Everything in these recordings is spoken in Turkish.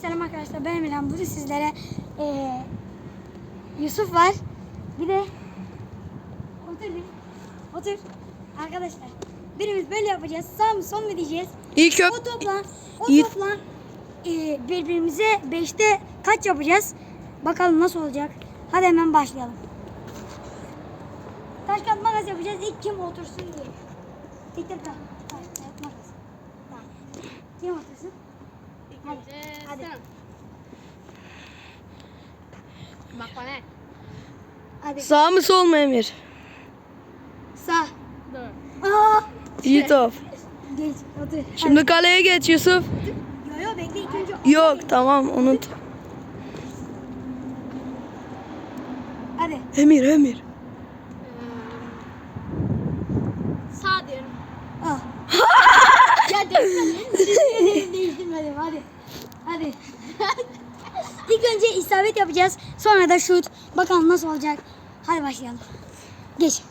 selam arkadaşlar. Ben Emirhan. Bugün sizlere eee, Yusuf var. Bir de otur bir. Otur. Arkadaşlar. Birimiz böyle yapacağız. Sağ mı sol mu diyeceğiz. İlk O topla. O İyi. topla. eee, birbirimize 5'te kaç yapacağız? Bakalım nasıl olacak. Hadi hemen başlayalım. Taş kağıt makas yapacağız. İlk kim otursun diye. Tek tek taş taş, kağıt makas. Tamam. Kim otursun? Hadi. Hadi. Bak bana. Hadi. sağ mı sol mu Emir? Sağ. Dur. Aa. İyi top. Geç. Otur. Şimdi kaleye geç Yusuf. Hadi. Yo yo bekle ilk önce. Yok tamam unut. Hadi. Emir Emir. Sağ diyorum. Al. Ya. Değiştirmedim hadi. Hadi. İlk önce isabet yapacağız. Sonra da şut. Bakalım nasıl olacak. Hadi başlayalım. Geç.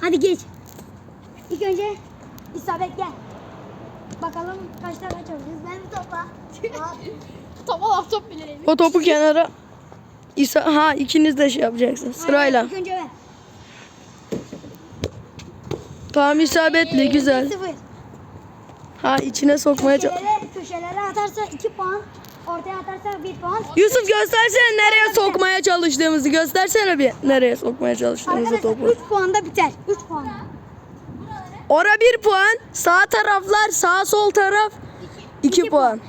Hadi geç. İlk önce isabet gel. Bakalım kaçta kaç yapacağız. Ben bir topla. Topa laf top bile O topu kenara. İsa ha ikiniz de şey yapacaksınız sırayla. İlk önce ben. Tamam isabetli güzel. 0. Ha içine sokmaya çalış. Köşelere, köşelere atarsa 2 puan. Ortaya atarsa 1 puan. Yusuf göstersene nereye sokmaya çalıştığımızı göstersene bir nereye sokmaya çalıştığımızı Arkadaşlar topu. 3 puanda biter. 3 puan. Ora bir puan, sağ taraflar sağ sol taraf 2 puan.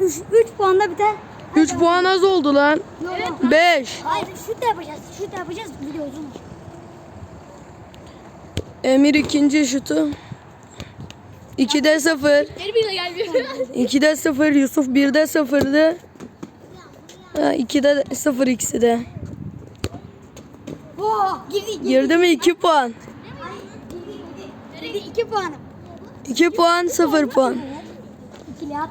3 3 puanda biter. 3 puan az oldu lan. Yok. 5. Hayır şut da yapacağız. Şut da yapacağız. Video uzun. Emir ikinci şutu. 2'de 0. Geri bile gelmiyor. 2'de 0. Yusuf 1'de 0'dı. 2'de 0 ikisi de. Oo, girdi, girdi. Girdi mi 2 puan. Girdi 2 puanım. 2 puan 0 puan.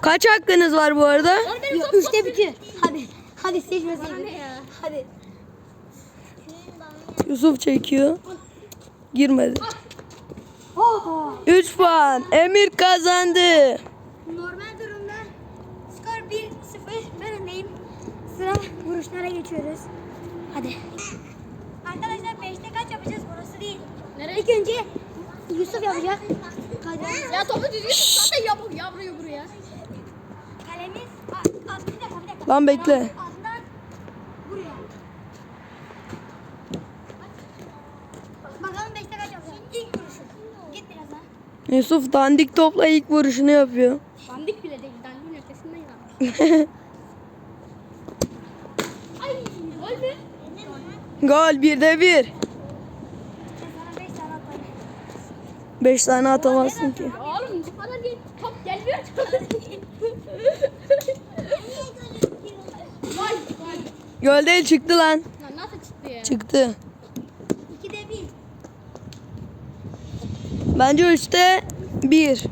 Kaç hakkınız var bu arada? Yok 3'te bitiyor. Hadi. Hadi seçmeseydin. Hadi. Yusuf çekiyor. Girmedi. Oo. 3 puan. Emir kazandı. Normal durumda skor 1-0. Ben öndeyim. Sıra vuruşlara geçiyoruz. Hadi. Arkadaşlar 5'te kaç yapacağız? Burası değil. Nereye? İlk önce Yusuf yapacak. Ya topu düzgün. Zaten yap ya buraya. Kalemiz. Lan bekle. Altından buraya. Bakalım 5'te kaç yapacağız? İlk vuruşu. Git biraz ha. Yusuf dandik topla ilk vuruşunu yapıyor. Dandik bile değil. Dandiğin ötesinden yanmış. Ay gol mü? Gol 1'de 1. Ben sana 5 tane atarım. 5 tane atamazsın ki. Oğlum bu kadar değil. Top gelmiyor. Gol. Gol. Gol değil çıktı lan. Lan nasıl çıktı ya? Çıktı. 2'de 1. Bence 3'te 1. 2'de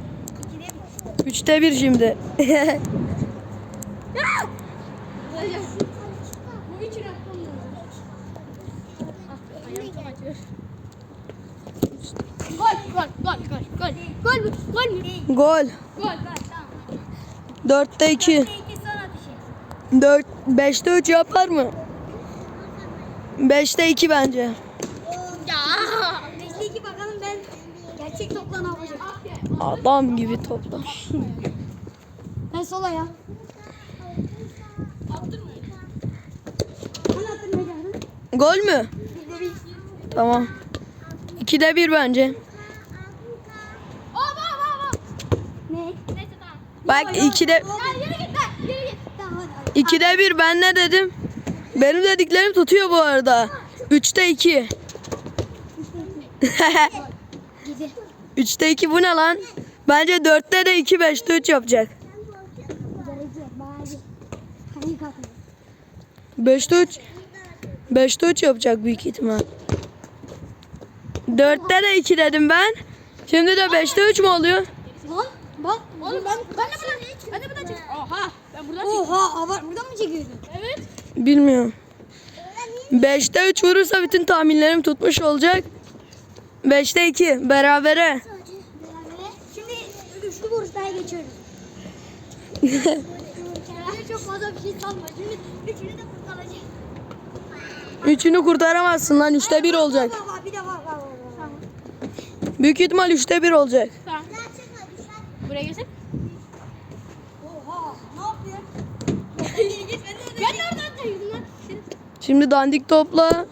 1. 3'te 1 şimdi. Gol, gol, gol, gol, gol. Mü? Gol mü? Gol. Gol. 4'te 2. 2 son atışı. 4 5'te 3 yapar mı? 5'te 2 bence. Ya. 5'te 2 bakalım ben gerçek topla ne yapacağım. Adam gibi topla. Ben sola ya. Gol mü? 1'de 1. Tamam. 2'de 1 bence. Ne? Bak 2'de Ya yürü git lan, yürü git. Tamam hadi. 2'de 1 ben ne dedim? Benim dediklerim tutuyor bu arada. 3'te 2. Gidi. 3'te 2 bu ne lan? Bence 4'te de 2 5'te 3 yapacak. Derece. Bari. Hani kalkın. 5'te 3 5'te 3 yapacak büyük ihtimal. 4'te de 2 dedim ben. Şimdi de 5'te 3 mü oluyor? Lan bak. Oğlum ben, ben de buradan, ben de buradan çek. Oha, ben buradan çek. Oha abart buradan mı çekiyordun? Evet. Bilmiyorum. 5'te 3 vurursa bütün tahminlerim tutmuş olacak. 5'te 2 berabere. Şimdi üçlü vuruşlara geçiyoruz. Çok fazla bir şey sanma. Şimdi üçünü de kurtaracak. Üçünü kurtaramazsın lan. Üçte bir olacak. Bir de bak. bak. Tamam. Büyük ihtimal üçte bir olacak. Tamam. Buraya geçsin. Oha ne yapıyor? Git ben de Ben nereden atayım lan? Şimdi dandik topla.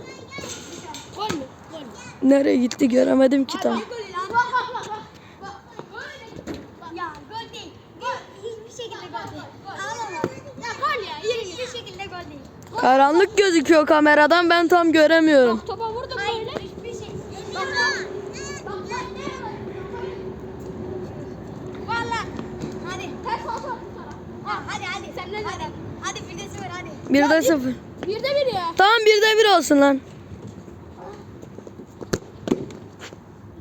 Gol mü? Nereye gitti göremedim ki tam. golü lan. Bak bak bak. bak. Bak. Böyle. Ya gol değil. Gol hiçbir şekilde gol değil. Ağlama. Ya gol ya. Yürü Hiçbir şekilde gol değil. Karanlık gözüküyor kameradan ben tam göremiyorum. Topa vurdum böyle. hiçbir. Bak lan. Bak lan. Valla. Hadi. Ters olsa. Ha, hadi hadi. Sen ne hadi. Hadi bir de sıfır hadi. Bir de sıfır. Bir de bir ya. Tamam bir de bir olsun lan.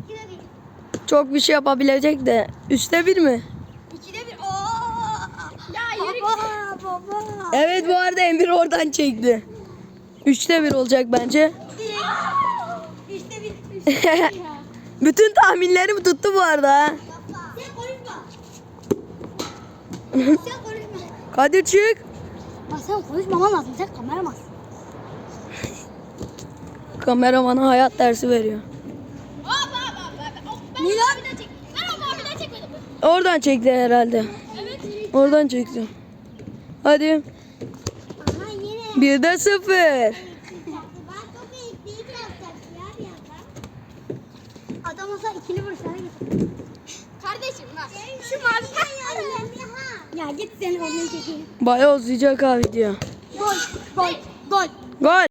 İki de bir. Çok bir şey yapabilecek de. Üçte bir mi? İki de bir. Oo. Ya yürü. Baba baba. Evet bu arada Emir oradan çekti. Üçte bir olacak bence. Bir. Üçte bir. Bütün tahminlerim tuttu bu arada. ha. Sen konuşma. sen konuşma. Kadir çık. Bak sen konuşmaman lazım. Sen kameramazsın. Kameramana hayat dersi veriyor. Hop hop. hop. Ben çek. Onu daha çekmedim. Oradan çekti herhalde. Evet. Oradan çekti. Hadi. Yine. Bir de sıfır. Adam olsa ikili vursana git. Kardeşim bak. Şu mavi Ya git seni örneği çekeyim. Bayağı uzayacak ha video. Gol, gol, gol. Gol.